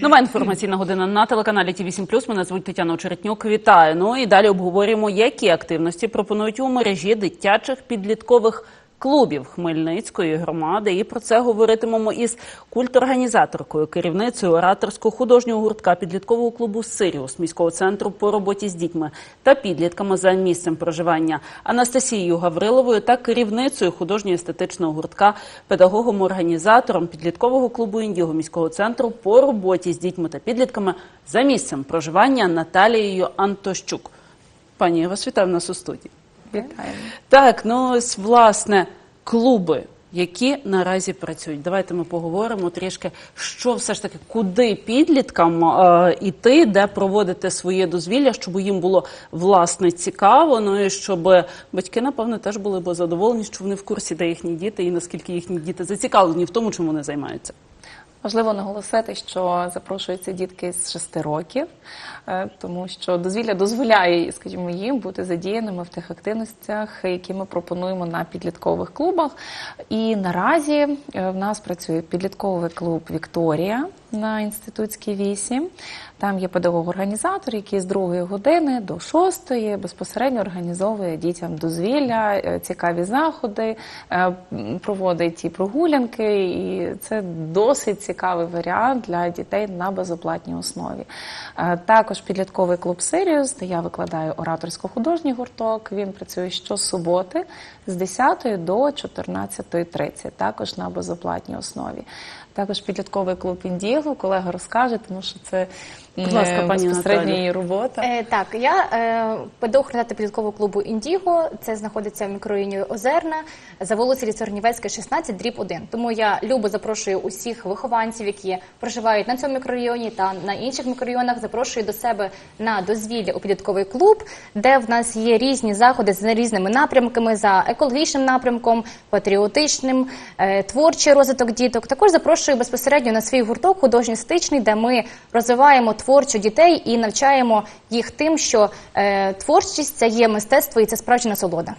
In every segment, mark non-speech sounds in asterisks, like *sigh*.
Нова інформаційна година на телеканалі Ті 8 Мене звуть Тетяна Очеретнюк. Вітаю. Ну і далі обговорюємо, які активності пропонують у мережі дитячих підліткових клубів Хмельницької громади. І про це говоритимемо із культорганізаторкою, керівницею ораторського художнього гуртка підліткового клубу Сиріус міського центру по роботі з дітьми та підлітками за місцем проживання Анастасією Гавриловою та керівницею художньо-естетичного гуртка, педагогом-організатором підліткового клубу Індіго міського центру по роботі з дітьми та підлітками за місцем проживання Наталією Антощук. Пані, я вас вітаю в нас у студії. Вітаємо. Так, ну ось власне клуби, які наразі працюють. Давайте ми поговоримо трішки, що все ж таки, куди підліткам е, іти, де проводити своє дозвілля, щоб їм було власне цікаво. Ну і щоб батьки, напевно, теж були б задоволені, що вони в курсі, де їхні діти, і наскільки їхні діти зацікавлені в тому, чим вони займаються. Важливо наголосити, що запрошуються дітки з 6 років, е, тому що дозвілля дозволяє, скажімо, їм бути задіяними в тих активностях, які ми пропонуємо на підліткових клубах. І наразі е, в нас працює підлітковий клуб Вікторія на інститутській 8. Там є педагог-організатор, який з другої години до шостої безпосередньо організовує дітям дозвілля, е, цікаві заходи, е, проводить і прогулянки, і це досить цікавий варіант для дітей на безоплатній основі. Е, Також підлітковий клуб Сиріус, де я викладаю ораторсько-художній гурток. Він працює щосуботи з 10 до 14.30, також на безоплатній основі. Також підлітковий клуб Індіго, колега розкаже, тому що це Будь ласка, е, пані безпосередньо її робота. Е, так, я е, педагог координатор підліткового клубу Індіго. Це знаходиться в мікрорайоні Озерна за вулиці Ліцернівецька, 16, дріб 1. Тому я любо запрошую усіх вихованців, які проживають на цьому мікрорайоні та на інших мікрорайонах. Запрошую до себе на дозвілля у підлітковий клуб, де в нас є різні заходи з різними напрямками за екологічним напрямком, патріотичним, е, творчий розвиток діток. Також запрошую безпосередньо на свій гурток художньо-естетичний, де ми розвиваємо творчо дітей і навчаємо їх тим, що е, творчість це є мистецтво і це справжня насолода.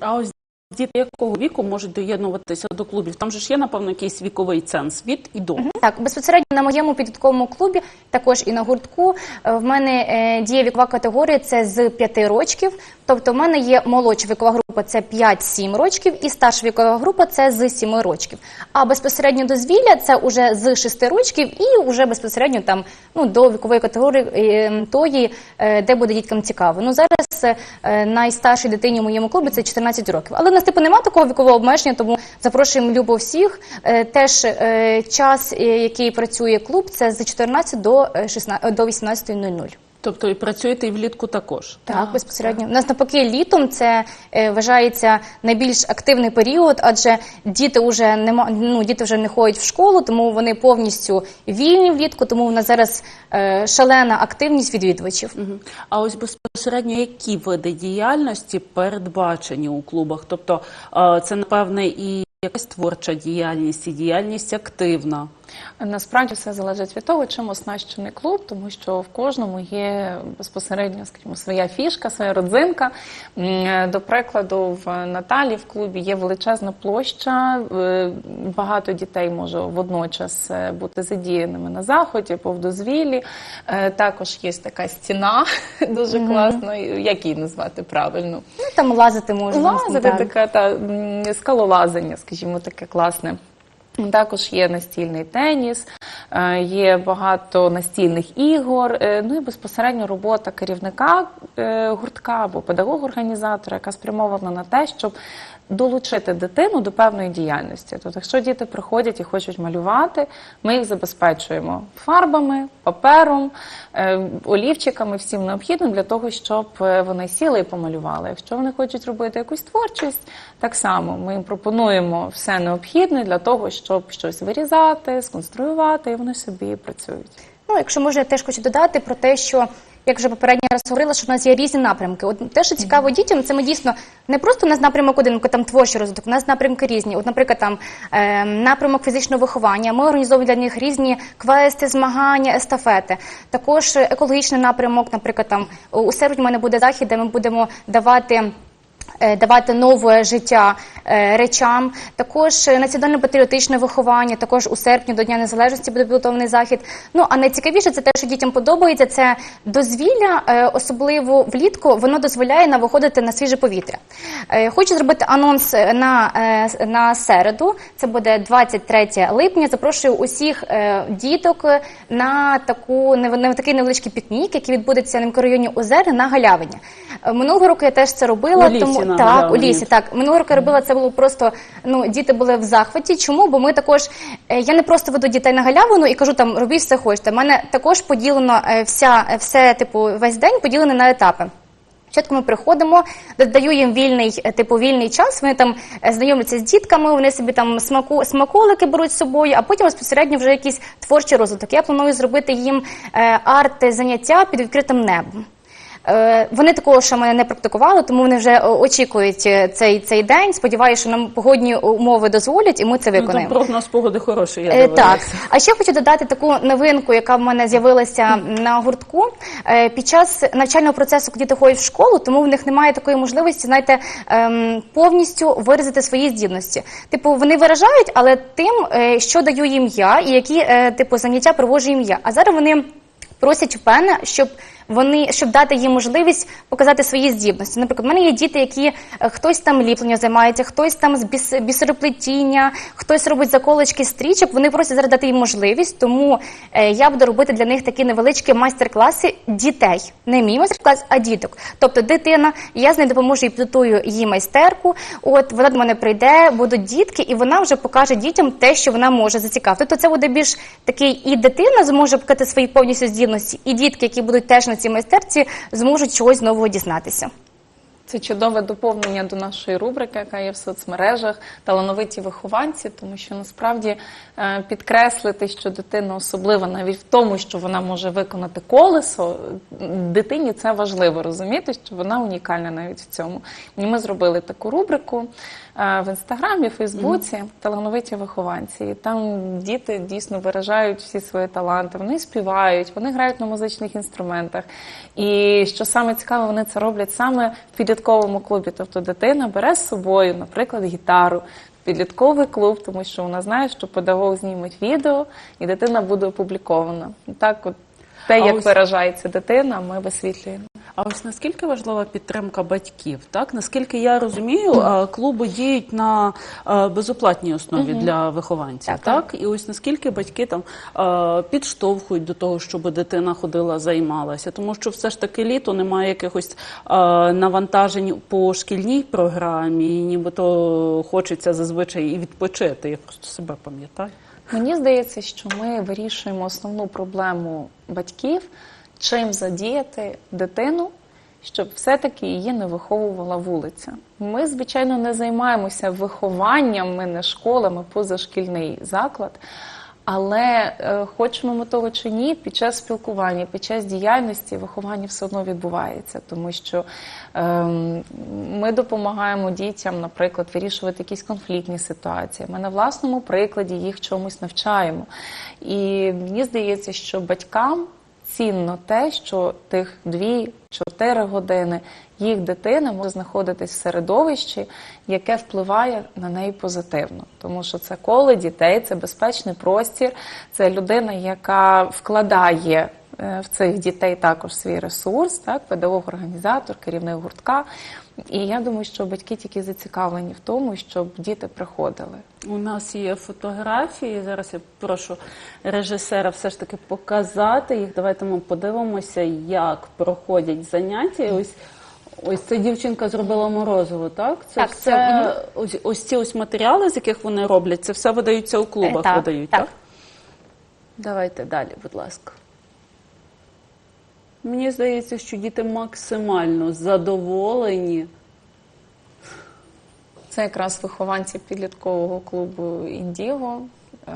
А ось діти якого віку можуть доєднуватися до клубів? Там же ж є, напевно, якийсь віковий ценз від і до. Так, безпосередньо на моєму підлітковому клубі, також і на гуртку, е, в мене е, діє вікова категорія це з 5 років. Тобто в мене є молодша вікова група це 5-7 років, і старша вікова група це з 7 років. А безпосередньо дозвілля це вже з 6 років і вже безпосередньо там ну до вікової категорії е, тої, е, де буде діткам цікаво. Ну зараз е, найстаршій дитині в моєму клубі це 14 років. Але в нас типу немає такого вікового обмеження, тому запрошуємо любо всіх. Теж час, який працює клуб, це з 14 до е, 16, до 18.00. Тобто і працюєте і влітку також. Так, безпосередньо. У нас навпаки літом це е, вважається найбільш активний період, адже діти вже нема, ну, діти вже не ходять в школу, тому вони повністю вільні влітку, тому в нас зараз е, шалена активність відвідувачів. Мгм. А ось безпосередньо які види діяльності передбачені у клубах? Тобто е, це напевне і якась творча діяльність, і діяльність активна. Насправді все залежить від того, чим оснащений клуб, тому що в кожному є безпосередньо, скажімо, своя фішка, своя родзинка. До прикладу, в Наталі в клубі є величезна площа. е, Багато дітей може водночас е, бути задіяними на заході, по дозвіллі. Е, Також є така стіна, *laughs* дуже класна. Як її назвати правильно? Ну там лазити можна. Лазити так. таке та скалолазання, скажімо, таке класне. Також є настільний теніс, е, є багато настільних ігор. е, Ну і безпосередньо робота керівника е, гуртка або педагога-організатора, яка спрямована на те, щоб долучити дитину до певної діяльності. Тобто, якщо діти приходять і хочуть малювати, ми їх забезпечуємо фарбами, папером, олівчиками, всім необхідним для того, щоб вони сіли і помалювали. Якщо вони хочуть робити якусь творчість, так само ми їм пропонуємо все необхідне для того, щоб щось вирізати, сконструювати, і вони собі працюють. Ну, якщо можна, я теж хочу додати про те, що як вже попередньо раз говорила, що в нас є різні напрямки. От те, що цікаво дітям, це ми дійсно не просто у нас напрямок один, там творчий розвиток, у нас напрямки різні. От, наприклад, там е, напрямок фізичного виховання. Ми організовуємо для них різні квести, змагання, естафети. Також екологічний напрямок, наприклад, там у серпні в мене буде захід, де ми будемо давати. Е, Давати нове життя е, речам, також е, національно-патріотичне виховання, також у серпні до Дня Незалежності буде підготовлений захід. Ну а найцікавіше це те, що дітям подобається, це дозвілля, особливо влітку, воно дозволяє нам виходити на свіже повітря. Хочу зробити анонс на, на середу. Це буде 23 липня. Запрошую усіх діток на таку на такий невеличкий пікнік, який відбудеться на мікрорайоні Озер на галявині. Минулого року я теж це робила. Тому на так, у лісі. Так, минулого року я робила це було просто. Ну діти були в захваті. Чому? Бо ми також е, я не просто веду дітей на галявину і кажу там робіть все хочете. У мене також поділено е, вся е, все, типу, весь день поділений на етапи. Спочатку ми приходимо, даю їм вільний, типу вільний час. Вони там знайомляться з дітками, вони собі там смаку, смаколики беруть з собою, а потім безпосередньо вже якийсь творчий розвиток. Я планую зробити їм арт заняття під відкритим небом. Е, Вони такого ще мене не практикували, тому вони вже е, очікують е, цей, цей день. Сподіваюся, що нам погодні умови дозволять, і ми це Ну, виконаємо. прогноз погоди хороший, я Е, Так, а ще хочу додати таку новинку, яка в мене з'явилася на гуртку. Під час навчального процесу, коли діти ходять в школу, тому в них немає такої можливості, знаєте, ем, повністю виразити свої здібності. Типу, вони виражають, але тим, що даю їм я, і які типу заняття проводжу їм я. А зараз вони просять в мене, щоб вони щоб дати їм можливість показати свої здібності. Наприклад, в мене є діти, які е, хтось там ліплення займається, хтось там з біс, бісероплетіння, хтось робить заколочки стрічок. Вони просять зараз дати їм можливість, тому е, я буду робити для них такі невеличкі майстер-класи дітей. Не мій майстер-клас, а діток. Тобто дитина, я з нею допоможу і підготую її майстерку. От вона до мене прийде, будуть дітки, і вона вже покаже дітям те, що вона може зацікавити. Тобто це буде більш такий і дитина зможе показати свої повністю здібності, і дітки, які будуть теж на цій майстерці, зможуть чогось нового дізнатися. Це чудове доповнення до нашої рубрики, яка є в соцмережах талановиті вихованці, тому що насправді е, підкреслити, що дитина особлива навіть в тому, що вона може виконати колесо, дитині це важливо розуміти, що вона унікальна навіть в цьому. І ми зробили таку рубрику в інстаграмі, Фейсбуці талановиті вихованці. І там діти дійсно виражають всі свої таланти. Вони співають, вони грають на музичних інструментах. І що саме цікаве, вони це роблять саме в підлітковому клубі. Тобто дитина бере з собою, наприклад, гітару. Підлітковий клуб, тому що вона знає, що педагог зніметь відео, і дитина буде опублікована. Так, от те, А як ось- виражається дитина, ми висвітлюємо. А ось наскільки важлива підтримка батьків? Так наскільки я розумію, клуби діють на безоплатній основі для вихованців. Так, Так, і ось наскільки батьки там підштовхують до того, щоб дитина ходила, займалася, тому що все ж таки літо немає якихось навантажень по шкільній програмі, і нібито хочеться зазвичай і відпочити. Я просто себе пам'ятаю. Мені здається, що ми вирішуємо основну проблему батьків, чим задіяти дитину, щоб все-таки її не виховувала вулиця. Ми, звичайно, не займаємося вихованням, ми не школа, ми позашкільний заклад. Але е, хочемо ми того чи ні, під час спілкування, під час діяльності виховання все одно відбувається, тому що ем, ми допомагаємо дітям, наприклад, вирішувати якісь конфліктні ситуації. Ми на власному прикладі їх чомусь навчаємо. І мені здається, що батькам цінно те, що тих 2-4 години їх дитина може знаходитись в середовищі, яке впливає на неї позитивно. Тому що це коло дітей, це безпечний простір, це людина, яка вкладає в цих дітей також свій ресурс, так, педагог-організатор, керівник гуртка. І я думаю, що батьки тільки зацікавлені в тому, щоб діти приходили. У нас є фотографії. Зараз я прошу режисера все ж таки показати їх. Давайте ми подивимося, як проходять заняття. Ось ось ця дівчинка зробила морозиво, так? Це Так, все це- ось, ось ці ось матеріали, з яких вони роблять, це все видаються у клубах. Е, так, видають, так. так? Давайте далі, будь ласка. Мені здається, що діти максимально задоволені. Це якраз вихованці підліткового клубу Індіго, е,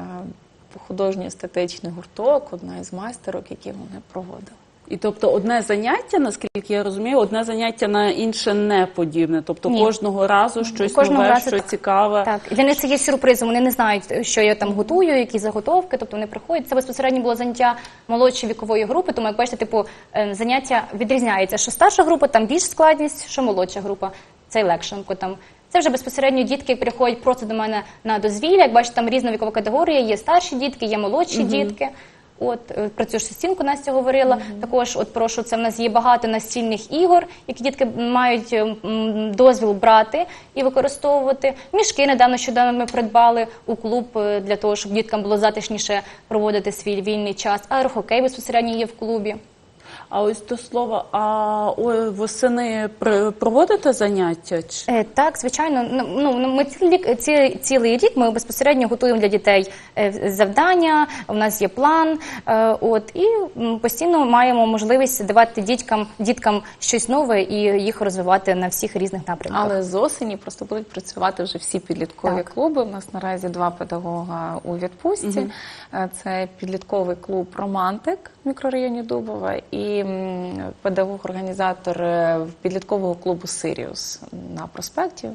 художній естетичний гурток, одна із майстерок, які вони проводили. І тобто одне заняття, наскільки я розумію, одне заняття на інше не подібне. Тобто Ні. кожного разу щось Кожного нове, разу що так. цікаве. Так, і для них це є сюрпризом. Вони не знають, що я там готую, які заготовки. Тобто вони приходять. Це безпосередньо було заняття молодшої вікової групи. Тому як бачите, типу е, заняття відрізняється. Що старша група, там більш складність, що молодша група. цей лекшенко там. Це вже безпосередньо дітки приходять просто до мене на дозвілля. Як бачите, там різна вікова категорія, є старші дітки, є молодші дітки. От е, про цю ж стінку Настя говорила. Також, от прошу, це в нас є багато настільних ігор, які дітки мають е, дозвіл брати і використовувати. Мішки недавно щодавно ми придбали у клуб е, для того, щоб діткам було затишніше проводити свій вільний час. Аерохокей безпосередньо є в клубі. А ось до слова, а о, восени проводите заняття? Чи? Е, Так, звичайно. Ну, Ну ну, ми цілий ці, цілий рік ми безпосередньо готуємо для дітей е, завдання. У нас є план. е, От і постійно маємо можливість давати діткам діткам щось нове і їх розвивати на всіх різних напрямках. Але з осені просто будуть працювати вже всі підліткові Так. клуби. У нас наразі два педагога у відпустці. Е, Це підлітковий клуб Романтик мікрорайоні Дубова і педагог-організатор е, підліткового клубу Сиріус на проспекті.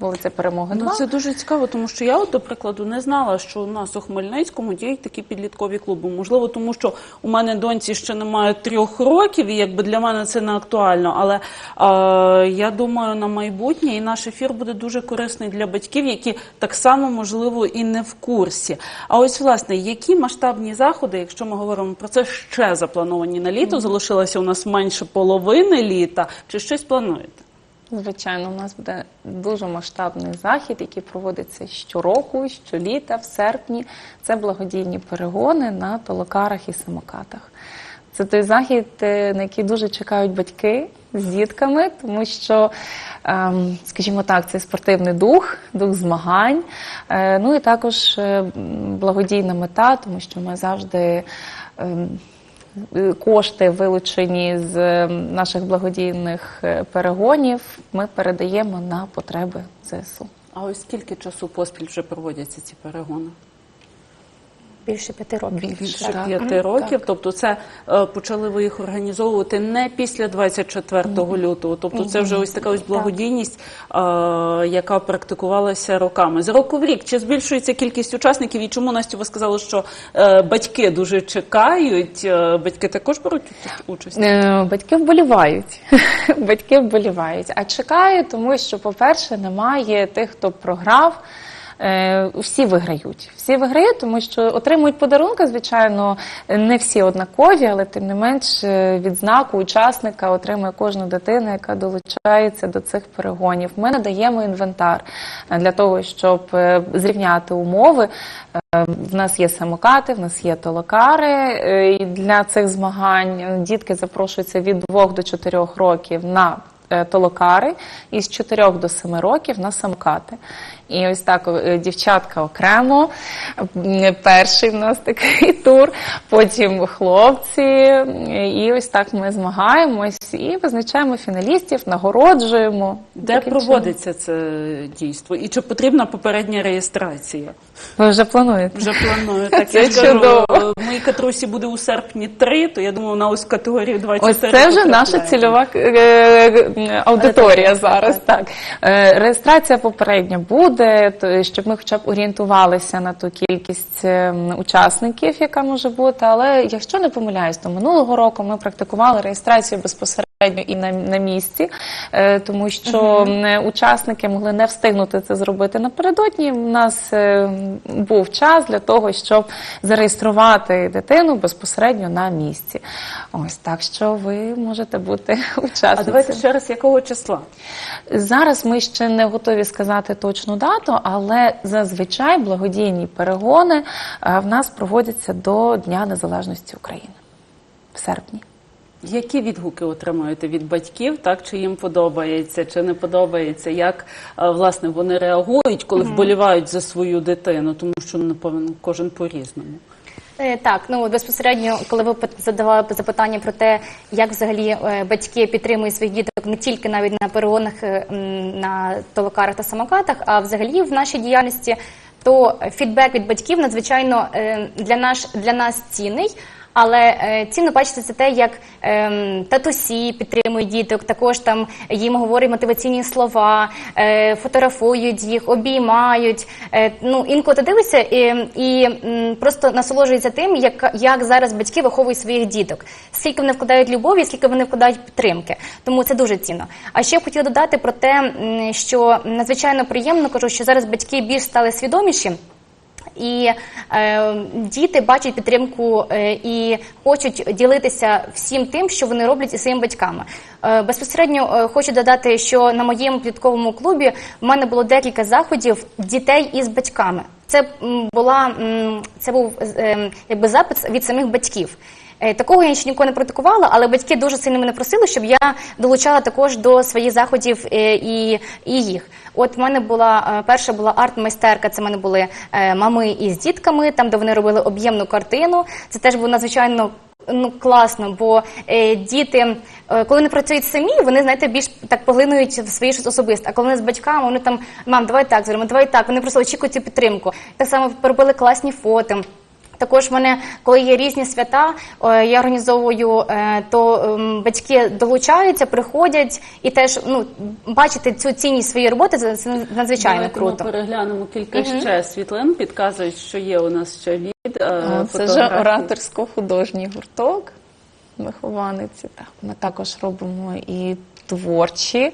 Вулиця Перемоги. Ну це дуже цікаво, тому що я, от, до прикладу, не знала, що у нас у Хмельницькому діють такі підліткові клуби. Можливо, тому що у мене доньці ще немає трьох років, і якби для мене це не актуально. Але е, я думаю, на майбутнє і наш ефір буде дуже корисний для батьків, які так само можливо і не в курсі. А ось власне, які масштабні заходи, якщо ми говоримо про це, ще заплановані на літо? Залишилося у нас менше половини літа. Чи щось плануєте? Звичайно, у нас буде дуже масштабний захід, який проводиться щороку, щоліта, в серпні. Це благодійні перегони на толокарах і самокатах. Це той захід, е, на який дуже чекають батьки з дітками, тому що, ем, скажімо так, це спортивний дух, дух змагань. Е, Ну і також е, благодійна мета, тому що ми завжди. Е, Кошти, вилучені з е, наших благодійних е, перегонів, ми передаємо на потреби ЗСУ. А ось скільки часу поспіль вже проводяться ці перегони? Більше п'яти років. Більше п'яти років. Тобто, це е, почали ви їх організовувати не після 24 лютого. Тобто, це вже ось така ось благодійність, е, яка практикувалася роками. З року в рік чи збільшується кількість учасників? І чому Настю ви сказали, що е, батьки дуже чекають? Батьки також беруть участь? Батьки вболівають. *laughs* Батьки вболівають. А чекають, тому що, по-перше, немає тих, хто програв. Е, Всі виграють. Всі виграють, тому що отримують подарунки, звичайно, не всі однакові, але тим не менш е, відзнаку учасника отримує кожна дитина, яка долучається до цих перегонів. Ми надаємо інвентар для того, щоб е, зрівняти умови. В нас є самокати, в нас є толокари і для цих змагань. Дітки запрошуються від 2 до 4 років на толокари і з 4 до 7 років на самокати. І ось так е, дівчатка окремо. Перший в нас такий *laughs* тур, потім хлопці. І ось так ми змагаємось і визначаємо фіналістів, нагороджуємо. Де Таким чином. проводиться це дійство? І чи потрібна попередня реєстрація? Ви вже плануєте? Вже планую. Так *laughs* Це я ж кажу, чудово. е, моїй катрусі буде у серпні 3, то я думаю, вона ось в категорію 24 Ось це вже наша цільова е, аудиторія зараз. Так Е, реєстрація попередня буде, то щоб ми хоча б орієнтувалися на ту кількість е, учасників, яка може бути. Але якщо не помиляюсь, то минулого року ми практикували реєстрацію безпосередньо і на, на місці, е, тому що м, учасники могли не встигнути це зробити напередодні. У нас е, був час для того, щоб зареєструвати дитину безпосередньо на місці. Ось так що ви можете бути *laughs* А давайте ще раз, якого числа? Зараз ми ще не готові сказати точну дату, але зазвичай благодійні перегони е, в нас проводяться до Дня Незалежності України в серпні. Які відгуки отримуєте від батьків, так чи їм подобається, чи не подобається? Як е, власне вони реагують, коли вболівають за свою дитину, тому що напевно кожен по-різному. Е, Так, ну безпосередньо, коли ви задавали запитання про те, як взагалі е, батьки підтримують своїх діток не тільки навіть на перегонах на толокарах та самокатах, а взагалі в нашій діяльності, то фідбек від батьків надзвичайно для наш для нас цінний. Але е, цінно бачити це те, як ем, татусі підтримують діток, також там їм говорять мотиваційні слова, е, фотографують їх, обіймають. Е, ну інколи ти дивишся і, і просто насолоджується тим, як, як зараз батьки виховують своїх діток, скільки вони вкладають любові, скільки вони вкладають підтримки. Тому це дуже цінно. А ще я хотіла додати про те, що надзвичайно приємно кажу, що зараз батьки більш стали свідоміші. І е, діти бачать підтримку е, і хочуть ділитися всім тим, що вони роблять із своїми батьками. Е, безпосередньо е, хочу додати, що на моєму підлітковому клубі в мене було декілька заходів дітей із батьками. Це була це був е, якби запит від самих батьків. Е, Такого я ще ніколи не практикувала, але батьки дуже сильно мене просили, щоб я долучала також до своїх заходів е, і, і їх. От в мене була е, перша була арт-майстерка. Це в мене були мами із дітками, там де вони робили об'ємну картину. Це теж було надзвичайно. Ну класно, бо е, діти, е, коли вони працюють самі, вони знаєте більш так поглинують в своє щось особисте. А коли вони з батьками, вони там мам, давай так зробимо, давай так. Вони просто очікують цю підтримку. Так само робили класні фото. Також мене, коли є різні свята, е, я організовую, е, то ем, батьки долучаються, приходять і теж ну бачити цю цінність своєї роботи це надзвичайно Давайте круто. Ми переглянемо кілька ще світлин. Підказують, що є у нас ще від е, Це вже ораторсько-художній гурток вихованиці. Так, ми також робимо і творчі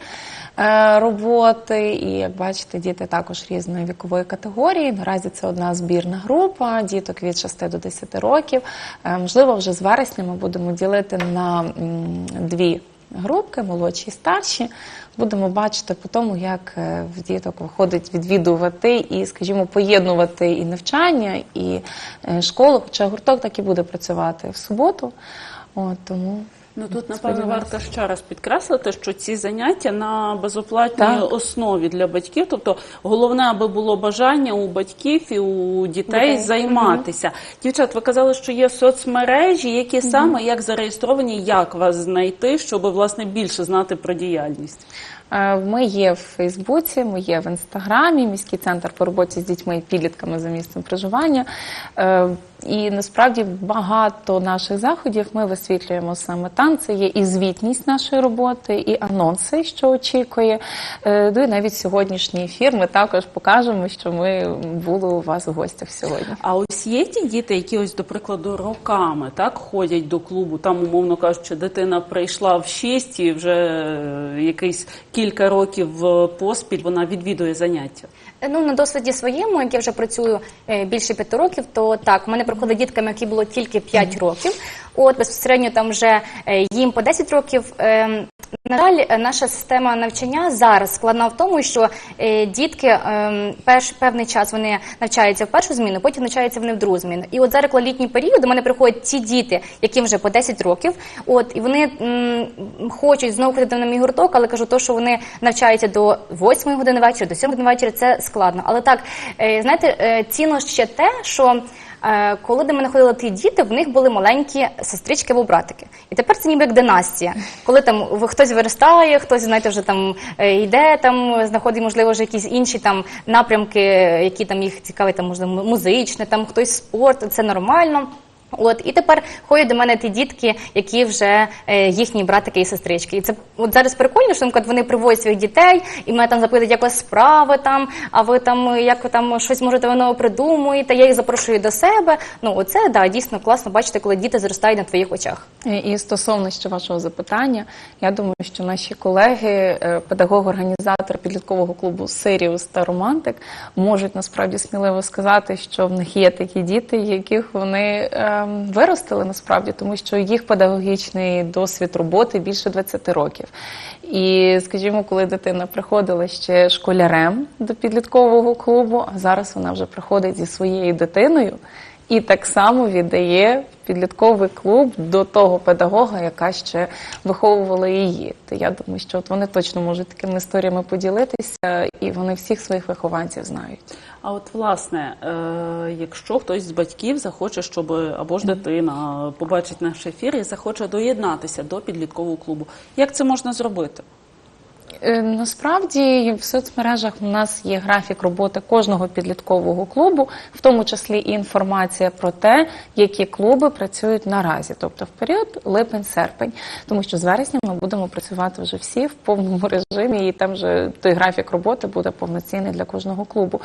е, роботи. І як бачите, діти також різної вікової категорії. Наразі це одна збірна група діток від 6 до 10 років. Е, можливо, вже з вересня ми будемо ділити на дві групки, молодші і старші. Будемо бачити по тому, як е, в діток виходить відвідувати і, скажімо, поєднувати і навчання, і школу, хоча гурток так і буде працювати в суботу. От, тому Ну тут напевно варто ще раз підкреслити, що ці заняття на безоплатній Так. основі для батьків. Тобто головне, аби було бажання у батьків і у дітей Дітей. займатися. Дівчат, ви казали, що є соцмережі, які саме як зареєстровані, як вас знайти, щоб власне більше знати про діяльність. Е, Ми є в Фейсбуці, ми є в інстаграмі, міський центр по роботі з дітьми і підлітками за місцем проживання. Е, І насправді багато наших заходів ми висвітлюємо саме там. Це є і звітність нашої роботи, і анонси, що очікує. Е, Ну і навіть сьогоднішній ефір ми також покажемо, що ми були у вас у гостях сьогодні. А ось є ті діти, які ось, до прикладу, роками так ходять до клубу. Там, умовно кажучи, дитина прийшла в 6 і вже якийсь кілька років е, поспіль вона відвідує заняття. Ну на досвіді своєму, як я вже працюю е, більше п'яти років, то так, у мене проходили дітками, які було тільки 5 років. От безпосередньо там вже е, їм по 10 років. Ем, На жаль, наша система навчання зараз складна в тому, що е, дітки ем, перш певний час вони навчаються в першу зміну, потім навчаються вони в другу зміну. І от зараз, літній період, до мене приходять ті діти, яким вже по 10 років. От і вони м, хочуть знову ходити на мій гурток, але кажу, то що вони навчаються до 8 години вечора, до 7 години вечора, це складно. Але так, е, знаєте, цінно ще те, що. Е, Коли до мене ходили ті діти, в них були маленькі сестрички або братики. І тепер це ніби як династія. Коли там хтось виростає, хтось, знаєте, вже там е, йде, там знаходить, можливо, вже якісь інші там напрямки, які там їх цікавить, там можливо, музичне, там хтось спорт, це нормально. От і тепер ходять до мене ті дітки, які вже е, їхні братики і сестрички. І це от зараз прикольно, що наприклад, вони приводять своїх дітей, і мене там запитують, як у вас справи там, а ви там як ви там щось можете ви нове придумуєте. Я їх запрошую до себе. Ну оце да дійсно класно бачити, коли діти зростають на твоїх очах. І- І стосовно ще вашого запитання, я думаю, що наші колеги, е, педагог-організатор підліткового клубу Сиріус та Романтик, можуть насправді сміливо сказати, що в них є такі діти, яких вони ем, виростили насправді, тому що їх педагогічний досвід роботи більше 20 років. І, скажімо, коли дитина приходила ще школярем до підліткового клубу, а зараз вона вже приходить зі своєю дитиною і так само віддає підлітковий клуб до того педагога, яка ще виховувала її. То я думаю, що от вони точно можуть такими історіями поділитися, і вони всіх своїх вихованців знають. А от власне, е, якщо хтось з батьків захоче, щоб або ж дитина побачить наш ефір і захоче доєднатися до підліткового клубу, як це можна зробити? Е, Насправді в соцмережах у нас є графік роботи кожного підліткового клубу, в тому числі і інформація про те, які клуби працюють наразі, тобто в період липень-серпень. Тому що з вересня ми будемо працювати вже всі в повному режимі, і там вже той графік роботи буде повноцінний для кожного клубу.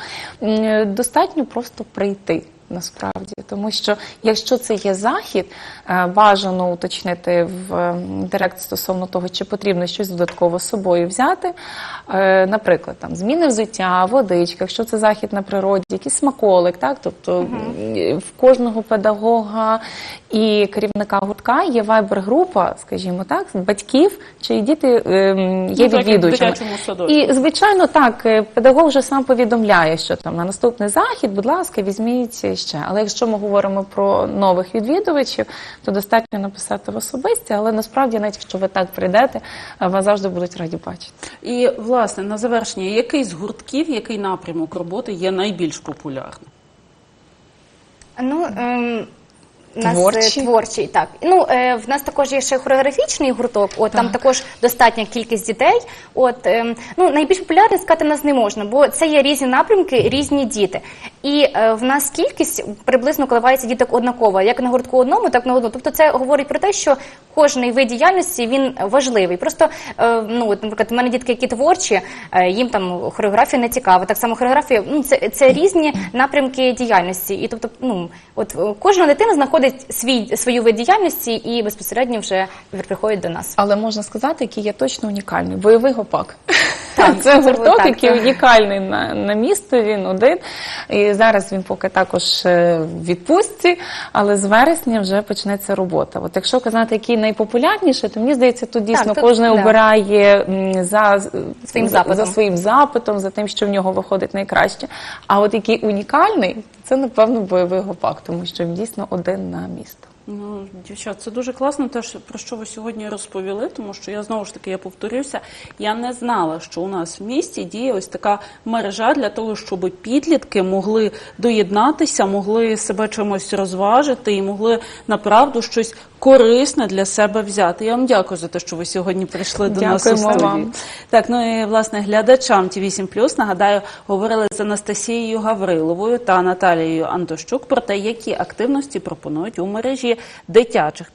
Достатньо просто прийти. Насправді, тому що якщо це є захід, е, бажано уточнити в директ стосовно того, чи потрібно щось додатково з собою взяти. Е, Наприклад, там зміни взуття, водичка, якщо це захід на природі, якийсь смаколик, так тобто е, в кожного педагога і керівника гуртка є вайбер-група, скажімо так, батьків, чиї діти ем, є Ну, відвідувачами. І звичайно, так е, педагог вже сам повідомляє, що там на наступний захід, будь ласка, візьміть ще. Але якщо ми говоримо про нових відвідувачів, то достатньо написати в особисті, але насправді, навіть якщо ви так прийдете, вас завжди будуть раді бачити. І власне на завершення, який з гуртків, який напрямок роботи є найбільш популярним? Ну, ем, у нас Творчий. е, творчий, так. Ну, е, в нас також є ще хореографічний гурток, от там також достатня кількість дітей. От, ем, ну, найбільш популярний сказати нас не можна, бо це є різні напрямки, різні діти. І е, в нас кількість приблизно коливається діток однакова, як на гуртку одному, так на одному. Тобто це говорить про те, що кожний вид діяльності він важливий. Просто, е, ну, от, наприклад, у мене дітки, які творчі, е, їм там хореографія не цікава. Так само хореографія, ну, це, це різні напрямки діяльності. І тобто, ну, от е, кожна дитина знаходить свій, свою вид діяльності і безпосередньо вже приходить до нас. Але можна сказати, який є точно унікальний. Бойовий гопак. *laughs* Так, це гурток, так, який так. унікальний на, на місто. Він один. І зараз він поки також е, в відпустці, але з вересня вже почнеться робота. От якщо казати, який найпопулярніший, то мені здається, тут дійсно тут, кожен да. обирає м, за Своїм за, запитом. за своїм запитом, за тим, що в нього виходить найкраще. А от який унікальний, це напевно бойовий гопак, тому що він дійсно один на місто. Ну, дівчат, це дуже класно, те, про що ви сьогодні розповіли, тому що я знову ж таки я повторюся, я не знала, що у нас в місті діє ось така мережа для того, щоб підлітки могли доєднатися, могли себе чимось розважити і могли направду щось корисне для себе взяти. Я вам дякую за те, що ви сьогодні прийшли до нас у вам. Так, ну і власне глядачам ті 8 нагадаю, говорили з Анастасією Гавриловою та Наталією Антощук про те, які активності пропонують у мережі дитячих